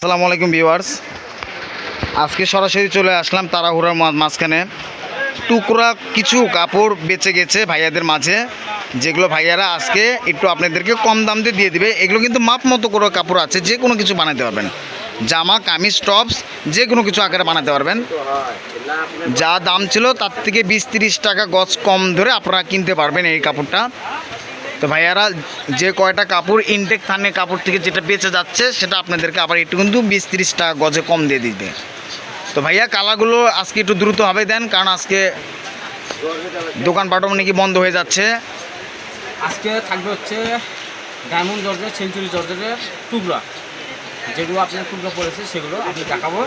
আসসালামু আলাইকুম ভিউয়ার্স। আজকে সরাসরি চলে আসলাম তাড়াহুড়ার মাঝখানে। টুকরা কিছু কাপড় বেঁচে গেছে ভাইয়াদের মাঝে, যেগুলো ভাইয়ারা আজকে একটু আপনাদেরকে কম দাম দিয়ে দিয়ে দিবে। এগুলো কিন্তু মাপ মতো করে কাপড় আছে, যে কোনো কিছু বানাতে পারবেন। জামা, কামিজ, টপস, যে কোনো কিছু আকারে বানাতে পারবেন। যা দাম ছিল তার থেকে বিশ তিরিশ টাকা গজ কম ধরে আপনারা কিনতে পারবেন এই কাপড়টা। তো ভাইয়ারা যে কয়টা কাপড় ইনটেক থানে কাপড় থেকে যেটা বেঁচে যাচ্ছে সেটা আপনাদেরকে আবার একটু কিন্তু বিশ তিরিশ টাকা গজে কম দিয়ে দিবে। তো ভাইয়া কালাগুলো আজকে একটু দ্রুত হবে দেন কারণ আজকে দোকানপাটও নাকি বন্ধ হয়ে যাচ্ছে। আজকে থাকবে হচ্ছে ডায়মন্ড জর্জের সেঞ্চুরি জর্জের টুকরা। যেগুলো আপনার টুকরা পড়েছে সেগুলো আমি দেখাবো।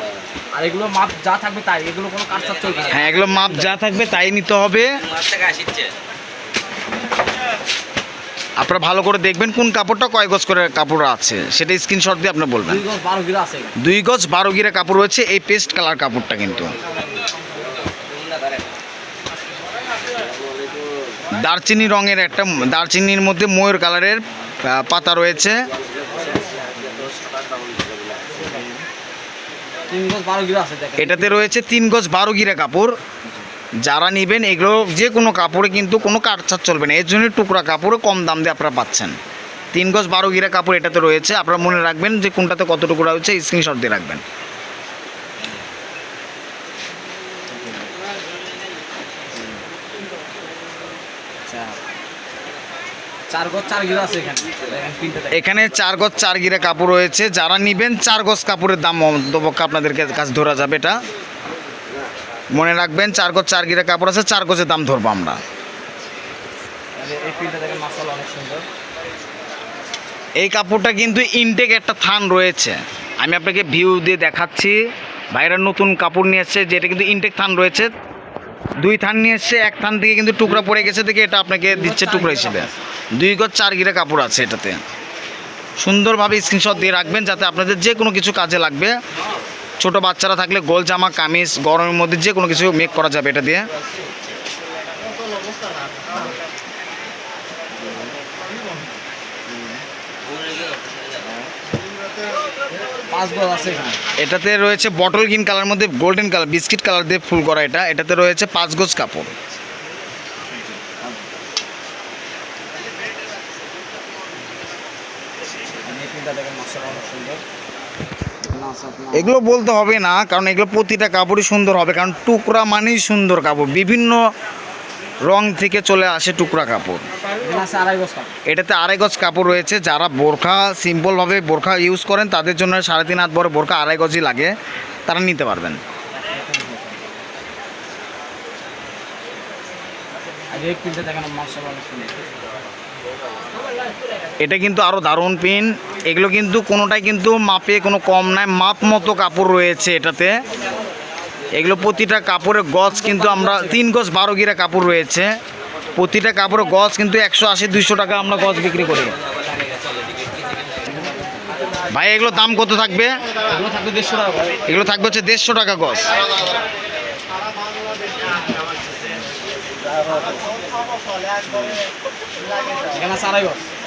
আর এগুলো মাপ যা থাকবে তাই এগুলো কোনো কাজ চলবে হ্যাঁ এগুলো মাপ যা থাকবে তাই নিতে হবে। আপনারা ভালো করে দেখবেন কোন কাপড়টা কয় গজ করে কাপড় আছে। সেটা স্ক্রিনশট দিয়ে আপনি বলবেন। দুই গজ বারো গিরা কাপড় রয়েছে এই পেস্ট কালার কাপড়টা কিন্তু। দারচিনি রঙের একটা দারচিনির মধ্যে ময়ূর কালারের পাতা রয়েছে। এটাতে রয়েছে তিন গজ বারো গিরা কাপড়। যারা নেবেন এগুলো যে কোনো কাপড়ে কিন্তু কোনো কাটছাট চলবে না। এর জন্য টুকরা কাপড়ে কম দাম দিয়ে আপনারা পাচ্ছেন। তিন গজ বারো গিরা কাপড় এটাতে রয়েছে। আপনারা মনে রাখবেন যে কোনটাতে কত টুকরা হচ্ছে স্ক্রিনশট দিয়ে রাখবেন। এখানে। চার গজ চার গিরা কাপড় রয়েছে। যারা নেবেন চার গজ কাপড়ের দাম আপনাদেরকে কাছে ধরা যাবে এটা। মনে রাখবেন চার গজ চার গিরা কাপড় আছে চার গজের দাম ধরবো আমরা। এই- কাপড়টা কিন্তু ইনটেক একটা থান রয়েছে। আমি আপনাকে ভিউ দিয়ে দেখাচ্ছি। বাইরে নতুন কাপড় নিয়ে এসছে যেটা কিন্তু ইনটেক থান রয়েছে। দুই থান নিয়ে এসছে এক থান থেকে কিন্তু টুকরা পড়ে গেছে দেখে এটা আপনাকে দিচ্ছে টুকরা হিসেবে দুই গজ চার গিরা কাপড় আছে এটাতে। সুন্দরভাবে স্ক্রিনশট দিয়ে রাখবেন যাতে আপনাদের যে কোনো কিছু কাজে লাগবে। ছোট বাচ্চারা থাকলে গোল জামা কামিজ গরমের মধ্যে যে কোনো কিছু মেক করা যাবে এটা দিয়ে। এটাতে রয়েছে বটল গ্রিন কালার মধ্যে গোল্ডেন কালার বিস্কিট কালার দিয়ে ফুল করা এটা। এটাতে রয়েছে পাঁচ গজ কাপড়। দেখেন মাসাল অনেক সুন্দর। এগুলো বলতে হবে না, কারণ এগুলো প্রতিটা কাপড়ই সুন্দর হবে, কারণ টুকরা মানেই সুন্দর কাপড়। বিভিন্ন রং থেকে চলে আসে টুকরা কাপড়। এটাতে আড়াই গজ কাপড় রয়েছে, যারা বোরখা সিম্পলভাবে বোরখা ইউজ করেন, তাদের জন্য সাড়ে তিন হাত বড় বোরখা আড়াই গজই লাগে, তারা নিতে পারবেন। দেখেন এটা কিন্তু আরও দারুণ পিন। এগুলো কিন্তু কোনোটাই কিন্তু মাপে কোনো কম নাই। মাপ মতো কাপড় রয়েছে এটাতে। এগুলো প্রতিটা কাপড়ের গজ কিন্তু আমরা তিন গজ বারো গিরা কাপড় রয়েছে। প্রতিটা কাপড়ের গজ কিন্তু একশো আশি, দুইশো টাকা আমরা গজ বিক্রি করি। ভাই, এগুলো দাম কত থাকবে? এগুলো থাকবে হচ্ছে দেড়শো টাকা গজ।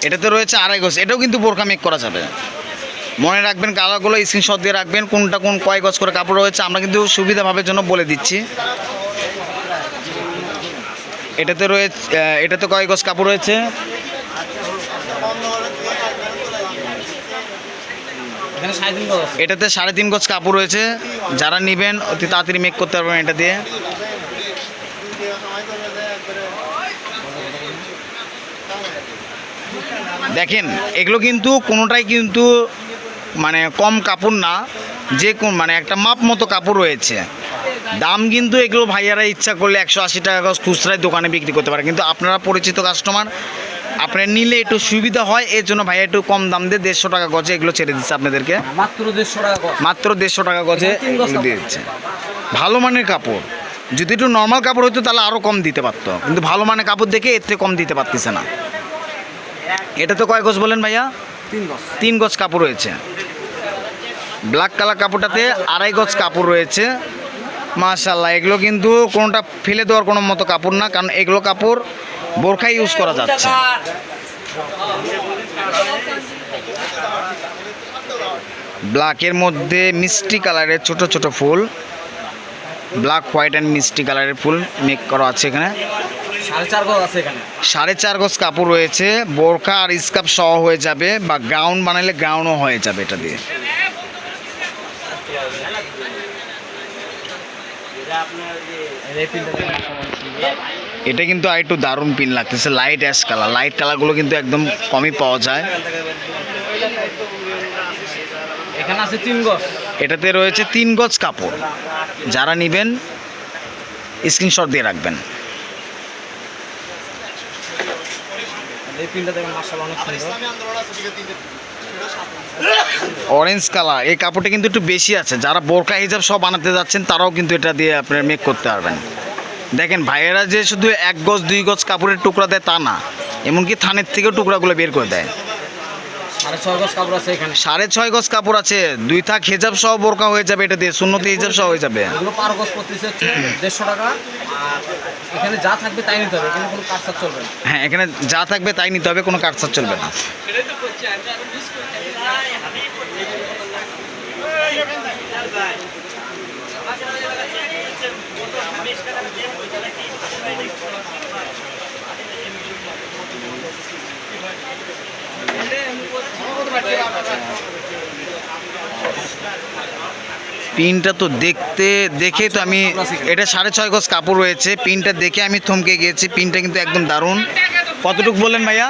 এটাতে রয়েছে আড়াই গজ এটাও কিন্তু বোরখা মেক করা যাবে। মনে রাখবেন কালারগুলো স্ক্রিনশট দিয়ে রাখবেন কোনটা কোন কয় গজ করে কাপড় রয়েছে আমরা কিন্তু সুবিধাভাবের জন্য বলে দিচ্ছি। এটাতে রয়েছে এটাতে কয় গজ কাপড় রয়েছে? এটাতে সাড়ে তিন গজ কাপড় রয়েছে। যারা নেবেন অতি তাড়াতাড়ি মেক করতে পারবেন এটা দিয়ে। দেখেন এগুলো কিন্তু কোনোটাই কিন্তু মানে কম কাপড় না যে কোন মানে একটা মাপ মতো কাপড় রয়েছে। দাম কিন্তু এগুলো ভাইয়ারা ইচ্ছা করলে একশো আশি টাকা গজ খুচরায় দোকানে বিক্রি করতে পারে। কিন্তু আপনারা পরিচিত কাস্টমার আপনার নিলে একটু সুবিধা হয় এর জন্য ভাইয়া একটু কম দাম দিয়ে দেড়শো টাকা গজে এগুলো ছেড়ে দিচ্ছে আপনাদেরকে। মাত্র দেড়শো টাকা মাত্র দেড়শো টাকা গজে দিয়ে দিচ্ছে ভালো মানের কাপড়। যদি একটু নর্মাল কাপড় হতো তাহলে আরও কম দিতে পারতো। কিন্তু ভালো মানের কাপড় দেখে এর থেকে কম দিতে পারতেছে না। এটা তো কয় গজ বলেন ভাইয়া? তিন গজ। তিন গজ কাপড় রয়েছে। ব্ল্যাক কালার কাপড়টাতে আড়াই গজ কাপড় রয়েছে। মাশাল্লাহ এগুলো কিন্তু কোনোটা ফেলে দেওয়ার কোনো মতো কাপড় না কারণ এগুলো কাপড় বোরখা ইউজ করা যাচ্ছে। ব্ল্যাকের মধ্যে মিষ্টি কালারের ছোট ছোট ফুল। ব্ল্যাক হোয়াইট অ্যান্ড মিষ্টি কালারের ফুল মেক করা আছে এখানে। সাড়ে চার গজ আছে এখানে। সাড়ে চার গজ কাপড় রয়েছে। বোরকা আর স্কার্ফ সহ হয়ে যাবে বা গাউন বানালে গাউনও হয়ে যাবে এটা দিয়ে। এটা কিন্তু আর একটু দারুণ পিন লাগতেছে লাইট অ্যাশ কালার লাইট কালারগুলো কিন্তু একদম কমই পাওয়া যায়। এখানে আছে তিন গজ। এটাতে রয়েছে তিন গজ কাপড়। যারা নেবেন স্ক্রিনশট দিয়ে রাখবেন। অরেঞ্জ কালার এই কাপড়টা কিন্তু একটু বেশি আছে। যারা বোরকা হিজাব সব বানাতে যাচ্ছেন তারাও কিন্তু এটা দিয়ে আপনারা মেক করতে পারবেন। দেখেন ভাইয়েরা যে শুধু এক গজ দুই গজ কাপড়ের টুকরা দেয় তা না এমনকি থানের থেকেও টুকরাগুলো বের করে দেয়। সাড়ে ছয় গজ কাপড় আছে সাড়ে ছয় গজ কাপড় আছে। দুই থাক হেজাব সহ বোরকা হয়ে যাবে এটা দিয়ে শূন্যতে হিজাব সহ হয়ে যাবে। পার গজ পড়তেছে দেড়শো টাকা। এখানে যা থাকবে তাই নিতে হবে এখানে কোনো কাজ চলবে না। হ্যাঁ এখানে যা থাকবে তাই নিতে হবে কোনো কাটসার চলবে না। পিনটা তো দেখতে দেখে তো আমি এটা সাড়ে ছয় গজ কাপড় রয়েছে পিনটা দেখে আমি থমকে গিয়েছি পিনটা কিন্তু একদম দারুণ। কতটুকু বললেন ভাইয়া?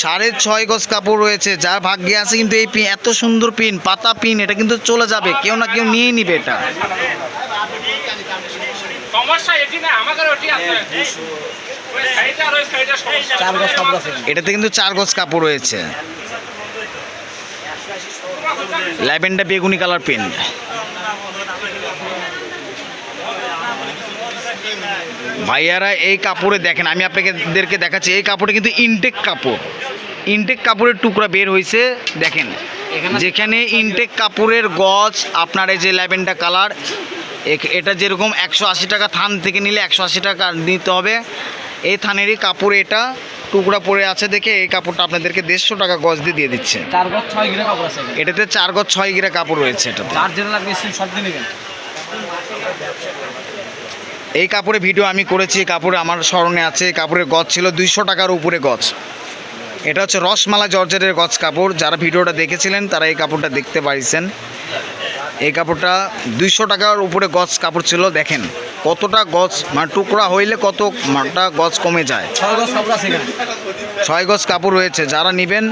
সাড়ে ছয়। গজ কাপড় রয়েছে যার ভাগ্যে আছে কিন্তু এই পিন এত সুন্দর পিন পাতা পিন এটা কিন্তু চলে যাবে কেউ না কেউ নিয়ে নিবে এটা। সমস্যা এটি না আমাদের ওটি আছে। এটাতে কিন্তু চার গজ কাপড় রয়েছে। ল্যাভেন্ডার বেগুনি কালার পেন। ভাইয়ারা এই কাপড়ে দেখেন আমি আপনাদেরকে দেখাচ্ছি এই কাপড়ে কিন্তু ইনটেক কাপড়। ইনটেক কাপড়ের টুকরা বের হয়েছে দেখেন এখানে- যেখানে ইনটেক কাপড়ের গজ আপনার এই যে ল্যাভেন্ডার কালার এটা যেরকম একশো আশি টাকা থান থেকে নিলে একশো আশি টাকা নিতে হবে। এই থানেরই কাপড় এটা টুকরা পরে আছে দেখে এই কাপড়টা আপনাদেরকে দেড়শো টাকা গজ দিয়ে দিয়ে দিচ্ছে। চার গজ ছয় গিরা কাপড় আছে এটাতে চার গজ ছয় গিরা কাপড় রয়েছে এটাতে। যেটা লাগবে স্ক্রিন দিয়ে নেবেন। এই কাপড়ে ভিডিও আমি করেছি কাপড়ে আমার স্মরণে আছে কাপড়ের গজ ছিল দুইশো টাকার উপরে গজ। এটা হচ্ছে রসমালা জর্জেটের গজ কাপড় যারা ভিডিওটা দেখেছিলেন তারা এই কাপড়টা দেখতে পাইছেন। এই কাপড়টা দুইশো টাকার উপরে গজ কাপড় ছিল দেখেন। কতটা গছ মানে টুকরা হইলে কত মানটা গজ কমে যায়? ছয় গজ কাপড় রয়েছে যারা নেবেন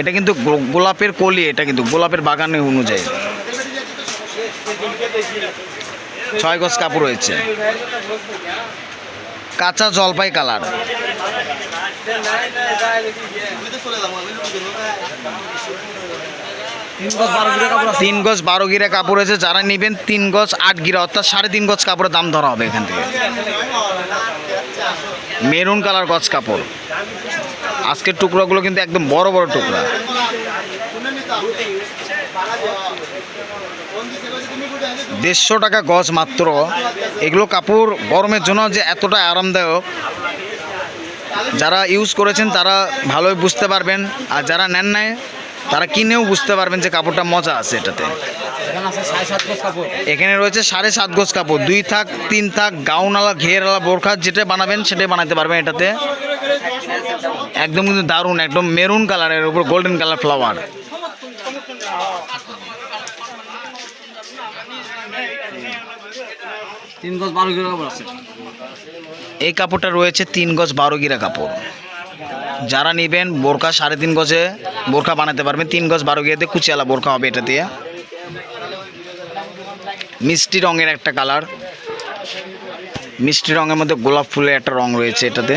এটা কিন্তু গোলাপের কলি এটা কিন্তু গোলাপের বাগানে অনুযায়ী। ছয় গজ কাপড় রয়েছে। কাঁচা জলপাই কালার। তিন গজ বারো গিরা কাপড় আছে যারা নেবেন তিন গজ আট গিরা, অর্থাৎ সাড়ে তিন গজ কাপড়ের দাম ধরা হবে এখান থেকে। মেরুন কালার গজ কাপড়। আজকের টুকরোগুলো কিন্তু একদম বড় বড় টুকরা। দেড়শো টাকা গজ মাত্র। এগুলো কাপড় গরমের জন্য যে এতটা আরামদায়ক, যারা ইউজ করেছেন তারা ভালোই বুঝতে পারবেন। আর যারা নেন নাই তারা কিনেও বুঝতে পারবেন যে কাপড়টা মজা আছে এটাতে। এখানে রয়েছে সাড়ে সাত গজ কাপড়। দুই থাক তিন থাক গাউনওয়ালা ঘেরওয়ালা বোরখা যেটা বানাবেন সেটাই বানাতে পারবেন এটাতে। একদম কিন্তু দারুণ একদম মেরুন কালারের উপর গোল্ডেন কালার ফ্লাওয়ার। তিন গজ বারো গিরা কাপড় আছে। এই কাপড়টা রয়েছে তিন গজ বারো গিরা কাপড়। যারা নেবেন বোরকা সাড়ে তিন গজে বোরকা বানাতে পারবেন। তিন গজ বারো গিরাতে কুচিয়ালা বোরকা হবে এটা দিয়ে। মিষ্টি রঙের একটা কালার। মিষ্টি রঙের মধ্যে গোলাপ ফুলের একটা রং রয়েছে এটাতে।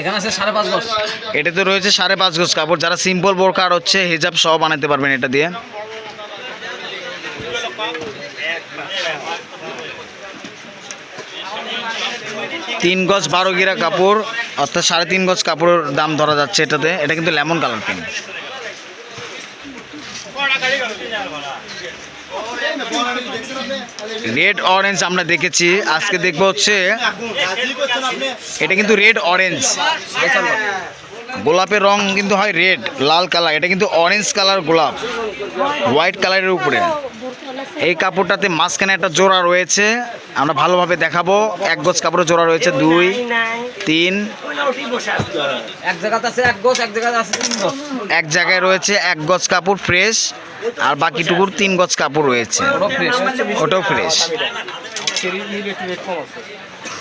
এখানে আছে সাড়ে পাঁচ গজ। এটাতে রয়েছে সাড়ে পাঁচ গজ কাপড়। যারা সিম্পল বোরকা আর হচ্ছে হেজাব সহ বানাতে পারবেন এটা দিয়ে। তিন গজ বারো গিরা কাপড়, অর্থাৎ সাড়ে তিন গজ কাপড়ের দাম ধরা যাচ্ছে এটাতে। এটা কিন্তু lemon colour pen red orange আমরা দেখেছি। আজকে দেখব হচ্ছে, এটা কিন্তু রেড অরেঞ্জ। গোলাপের রং কিন্তু হয় রেড লাল কালার। এটা কিন্তু অরেঞ্জ কালার গোলাপ হোয়াইট কালারের উপরে। এই কাপড়টাতে মাঝখানে একটা জোড়া রয়েছে আমরা ভালোভাবে দেখাবো। এক গজ কাপড়ের জোড়া রয়েছে দুই তিন। এক গোছ গোছ। জায়গায় রয়েছে এক গজ কাপড় ফ্রেশ আর বাকিটুকুর তিন গজ কাপড় রয়েছে। ওটাও ফ্রেশ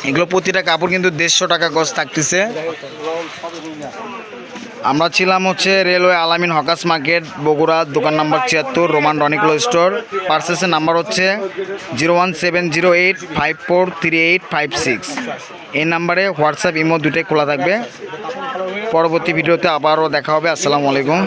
এগুলো প্রতিটা কাপড় কিন্তু দেড়শো টাকা গজ থাকতেছে। আমরা ছিলাম হচ্ছে রেলওয়ে আলামিন হকাস মার্কেট, বগুড়া, দোকান নাম্বার ছিয়াত্তর, রোমান রনিকলো স্টোর। পার্সেসের নাম্বার হচ্ছে zero one seven zero eight five four three eight five six. এই নাম্বারে হোয়াটসঅ্যাপ, ইমো দুটোই খোলা থাকবে। পরবর্তী ভিডিওতে আবারও দেখা হবে। আসসালামু আলাইকুম।